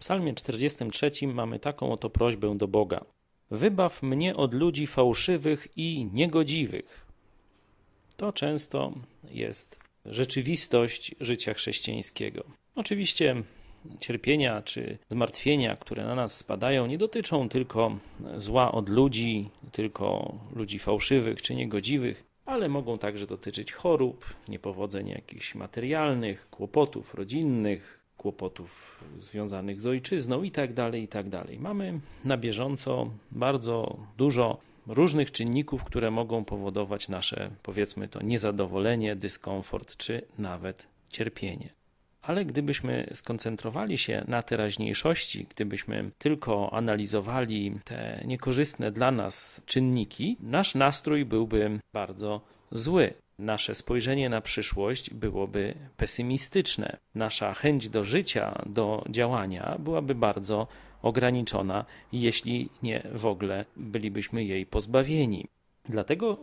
psalmie 43 mamy taką oto prośbę do Boga. Wybaw mnie od ludzi fałszywych i niegodziwych. To często jest rzeczywistość życia chrześcijańskiego. Oczywiście cierpienia czy zmartwienia, które na nas spadają, nie dotyczą tylko zła od ludzi, tylko ludzi fałszywych czy niegodziwych, ale mogą także dotyczyć chorób, niepowodzeń jakichś materialnych, kłopotów rodzinnych, kłopotów związanych z ojczyzną itd., tak itd. Tak Mamy na bieżąco bardzo dużo różnych czynników, które mogą powodować nasze, powiedzmy to, niezadowolenie, dyskomfort czy nawet cierpienie. Ale gdybyśmy skoncentrowali się na teraźniejszości, gdybyśmy tylko analizowali te niekorzystne dla nas czynniki, nasz nastrój byłby bardzo zły. Nasze spojrzenie na przyszłość byłoby pesymistyczne. Nasza chęć do życia, do działania byłaby bardzo ograniczona, jeśli nie w ogóle bylibyśmy jej pozbawieni. Dlatego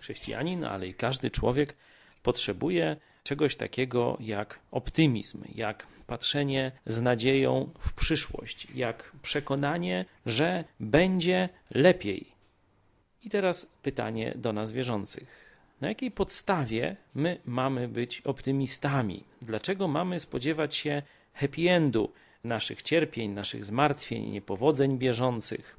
chrześcijanin, ale i każdy człowiek potrzebuje czegoś takiego jak optymizm, jak patrzenie z nadzieją w przyszłość, jak przekonanie, że będzie lepiej. I teraz pytanie do nas wierzących. Na jakiej podstawie my mamy być optymistami? Dlaczego mamy spodziewać się happy endu naszych cierpień, naszych zmartwień, niepowodzeń bieżących?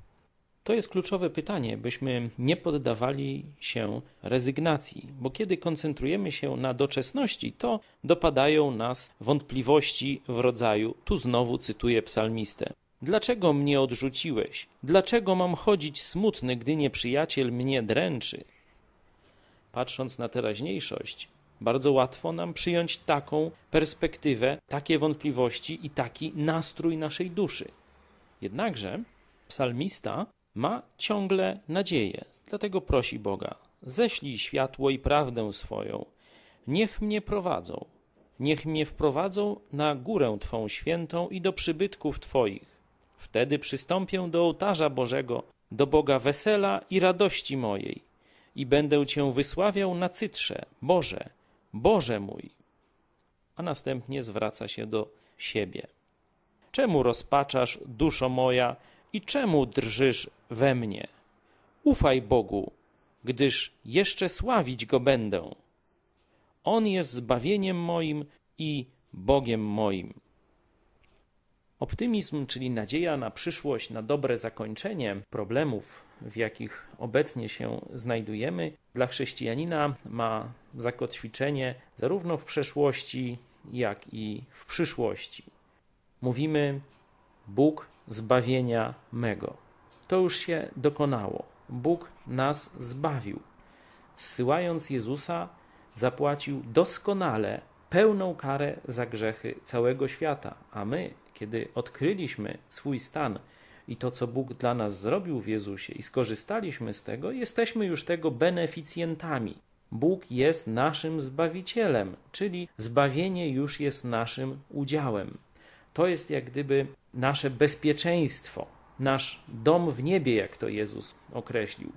To jest kluczowe pytanie, byśmy nie poddawali się rezygnacji, bo kiedy koncentrujemy się na doczesności, to dopadają nas wątpliwości w rodzaju, tu znowu cytuję psalmistę. Dlaczego mnie odrzuciłeś? Dlaczego mam chodzić smutny, gdy nieprzyjaciel mnie dręczy? Patrząc na teraźniejszość, bardzo łatwo nam przyjąć taką perspektywę, takie wątpliwości i taki nastrój naszej duszy. Jednakże psalmista ma ciągle nadzieję, dlatego prosi Boga: ześlij światło i prawdę swoją, niech mnie prowadzą, niech mnie wprowadzą na górę Twą świętą i do przybytków Twoich. Wtedy przystąpię do ołtarza Bożego, do Boga wesela i radości mojej, i będę Cię wysławiał na cytrze, Boże, Boże mój. A następnie zwraca się do siebie. Czemu rozpaczasz, duszo moja, i czemu drżysz we mnie? Ufaj Bogu, gdyż jeszcze sławić Go będę. On jest zbawieniem moim i Bogiem moim. Optymizm, czyli nadzieja na przyszłość, na dobre zakończenie problemów, w jakich obecnie się znajdujemy, dla chrześcijanina ma zakotwiczenie zarówno w przeszłości, jak i w przyszłości. Mówimy: Bóg zbawienia mego. To już się dokonało. Bóg nas zbawił. Zsyłając Jezusa, zapłacił doskonale pełną karę za grzechy całego świata, a my, kiedy odkryliśmy swój stan i to, co Bóg dla nas zrobił w Jezusie i skorzystaliśmy z tego, jesteśmy już tego beneficjentami. Bóg jest naszym zbawicielem, czyli zbawienie już jest naszym udziałem. To jest jak gdyby nasze bezpieczeństwo, nasz dom w niebie, jak to Jezus określił.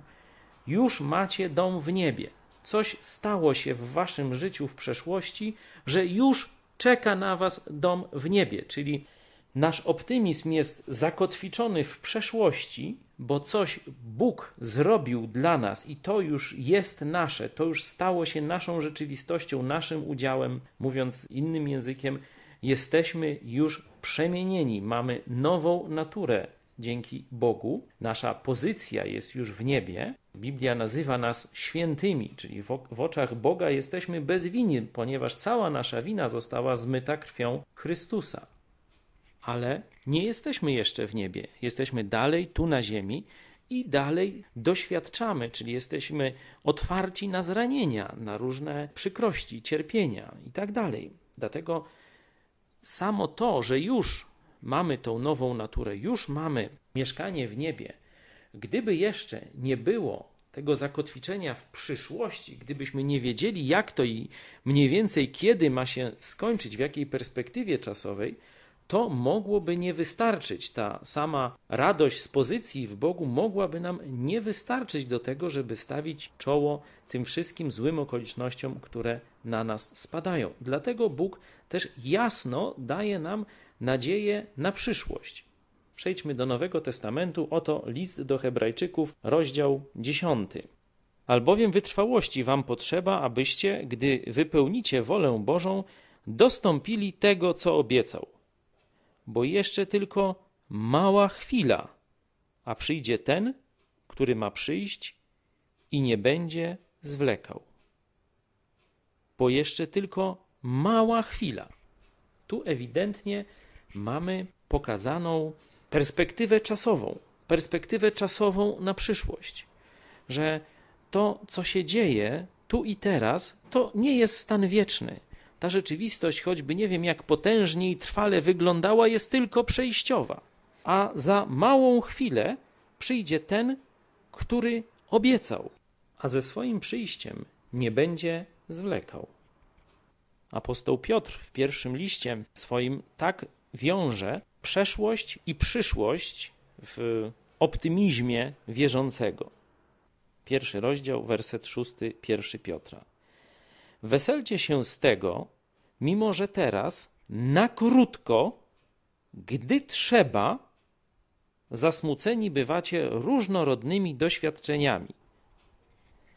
Już macie dom w niebie. Coś stało się w waszym życiu w przeszłości, że już czeka na was dom w niebie, czyli nasz optymizm jest zakotwiczony w przeszłości, bo coś Bóg zrobił dla nas i to już jest nasze, to już stało się naszą rzeczywistością, naszym udziałem, mówiąc innym językiem, jesteśmy już przemienieni, mamy nową naturę dzięki Bogu. Nasza pozycja jest już w niebie. Biblia nazywa nas świętymi, czyli w, oczach Boga jesteśmy bez winy, ponieważ cała nasza wina została zmyta krwią Chrystusa. Ale nie jesteśmy jeszcze w niebie, jesteśmy dalej tu na ziemi i dalej doświadczamy, czyli jesteśmy otwarci na zranienia, na różne przykrości, cierpienia i tak dalej. Dlatego samo to, że już mamy tą nową naturę, już mamy mieszkanie w niebie, gdyby jeszcze nie było tego zakotwiczenia w przyszłości, gdybyśmy nie wiedzieli, jak to i mniej więcej kiedy ma się skończyć, w jakiej perspektywie czasowej, to mogłoby nie wystarczyć. Ta sama radość z pozycji w Bogu mogłaby nam nie wystarczyć do tego, żeby stawić czoło tym wszystkim złym okolicznościom, które na nas spadają. Dlatego Bóg też jasno daje nam nadzieję na przyszłość. Przejdźmy do Nowego Testamentu. Oto list do Hebrajczyków, rozdział 10. Albowiem wytrwałości wam potrzeba, abyście, gdy wypełnicie wolę Bożą, dostąpili tego, co obiecał. Bo jeszcze tylko mała chwila, a przyjdzie ten, który ma przyjść i nie będzie zwlekał. Bo jeszcze tylko mała chwila. Tu ewidentnie mamy pokazaną perspektywę czasową, perspektywę czasową na przyszłość, że to, co się dzieje tu i teraz, to nie jest stan wieczny. Ta rzeczywistość, choćby nie wiem jak potężnie i trwale wyglądała, jest tylko przejściowa. A za małą chwilę przyjdzie ten, który obiecał, a ze swoim przyjściem nie będzie zwlekał. Apostoł Piotr w pierwszym liście swoim tak wiąże przeszłość i przyszłość w optymizmie wierzącego. Pierwszy rozdział, werset szósty, pierwszy Piotra. Weselcie się z tego, mimo że teraz na krótko, gdy trzeba, zasmuceni bywacie różnorodnymi doświadczeniami.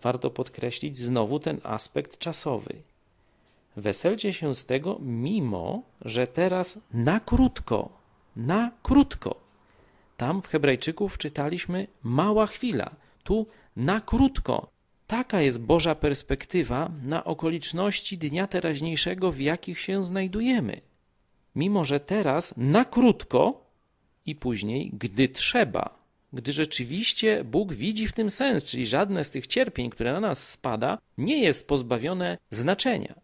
Warto podkreślić znowu ten aspekt czasowy. Weselcie się z tego, mimo że teraz na krótko, na krótko. Tam w Hebrajczyków czytaliśmy mała chwila, tu na krótko. Taka jest Boża perspektywa na okoliczności dnia teraźniejszego, w jakich się znajdujemy. Mimo że teraz na krótko i później, gdy trzeba, gdy rzeczywiście Bóg widzi w tym sens, czyli żadne z tych cierpień, które na nas spada, nie jest pozbawione znaczenia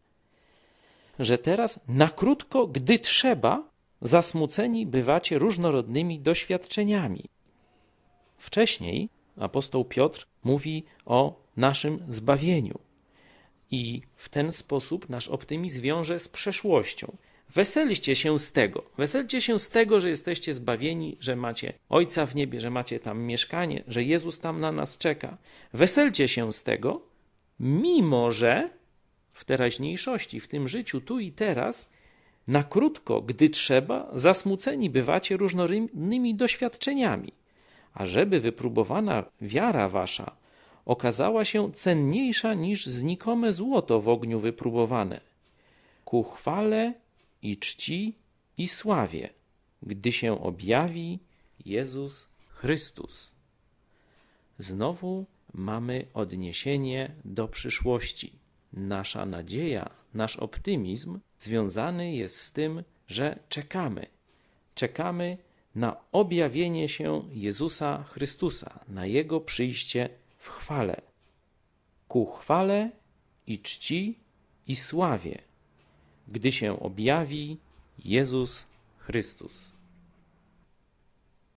że teraz na krótko, gdy trzeba, zasmuceni bywacie różnorodnymi doświadczeniami. Wcześniej apostoł Piotr mówi o naszym zbawieniu i w ten sposób nasz optymizm wiąże z przeszłością. Weselcie się z tego. Weselcie się z tego, że jesteście zbawieni, że macie Ojca w niebie, że macie tam mieszkanie, że Jezus tam na nas czeka. Weselcie się z tego, mimo że w teraźniejszości, w tym życiu tu i teraz, na krótko, gdy trzeba, zasmuceni bywacie różnorodnymi doświadczeniami, ażeby wypróbowana wiara wasza okazała się cenniejsza niż znikome złoto w ogniu wypróbowane, ku chwale i czci i sławie, gdy się objawi Jezus Chrystus. Znowu mamy odniesienie do przyszłości. Nasza nadzieja, nasz optymizm związany jest z tym, że czekamy. Czekamy na objawienie się Jezusa Chrystusa, na Jego przyjście chwale. Ku chwale i czci i sławie, gdy się objawi Jezus Chrystus.